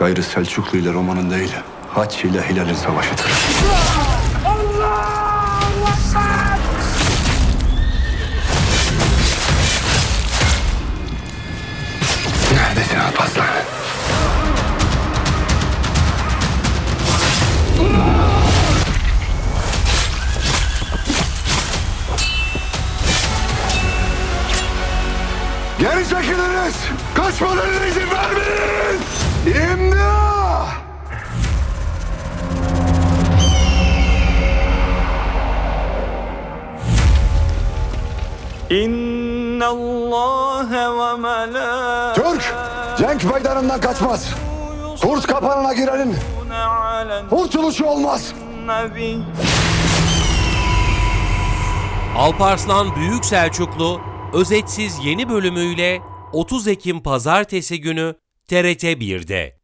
Gayrı Selçuklu ile Roma'nın değil, Haç ile Hilal'in savaşıdır. Neredesin Alparslan? Geri çekiliniz! Kaçmalarına izin vermeyin! Türk! Cenk meydanından kaçmaz. Kurt kapanına girenin kurtuluşu olmaz. Alparslan Büyük Selçuklu özetsiz yeni bölümüyle 30 Ekim Pazartesi günü TRT 1'de.